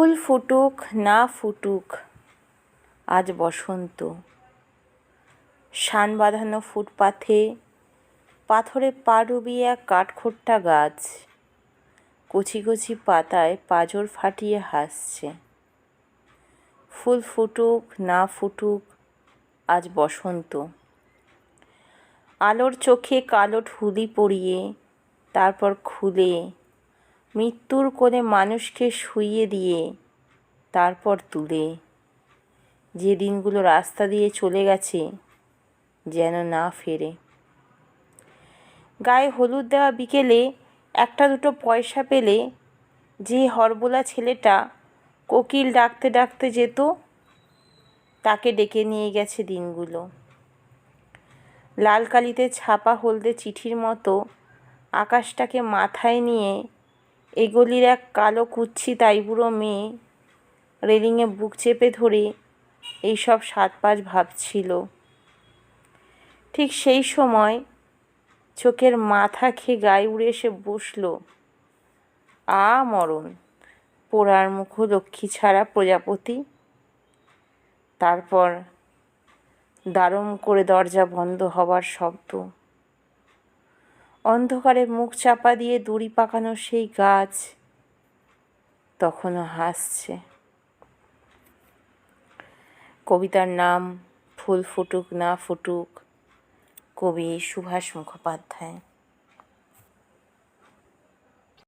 ফুল ফুটুক, না ফুটুক, আজ বসন্ত। শান বাঁধানো ফুটপাথে পাথরে পা ডুবিয়ে এক কাঠখোট্টা গাছ, কচি কচি পাতায় পাঁজর ফাটিয়ে হাসছে। ফুল ফুটুক, না ফুটুক, আজ বসন্ত। আলোর চোখে কালো ঠুলি পরিয়ে, তারপর খুলে মৃত্যুর কোলে মানুষকে শুইয়ে দিয়ে, তারপর তুলে যে দিনগুলো রাস্তা দিয়ে চলে গেছে, যেন না ফেরে। গায়ে হলুদ দেওয়া বিকেলে একটা দুটো পয়সা পেলে যে হরবোলা ছেলেটা কোকিল ডাকতে ডাকতে যেত, তাকে ডেকে নিয়ে গেছে দিনগুলো। লাল কালিতে ছাপা হলদে চিঠির মতো আকাশটাকে মাথায় নিয়ে এগলির এক কালো কুচ্ছি তাইবুড়ো মেয়ে রেলিংয়ে বুক চেপে ধরে এইসব সাত পাঁচ ভাবছিল। ঠিক সেই সময় চোখের মাথা খেয়ে গায়ে উড়ে এসে বসল, আ মরণ, পোড়ার মুখ লক্ষ্মী ছাড়া প্রজাপতি। তারপর দারুম করে দরজা বন্ধ হবার শব্দ অন্ধকারে মুখ চাপা দিয়ে দড়ি পাকানো সেই গাছ তখনও হাসছে। কবিতার নাম ফুল ফুটুক না ফুটুক, কবি সুভাষ মুখোপাধ্যায়।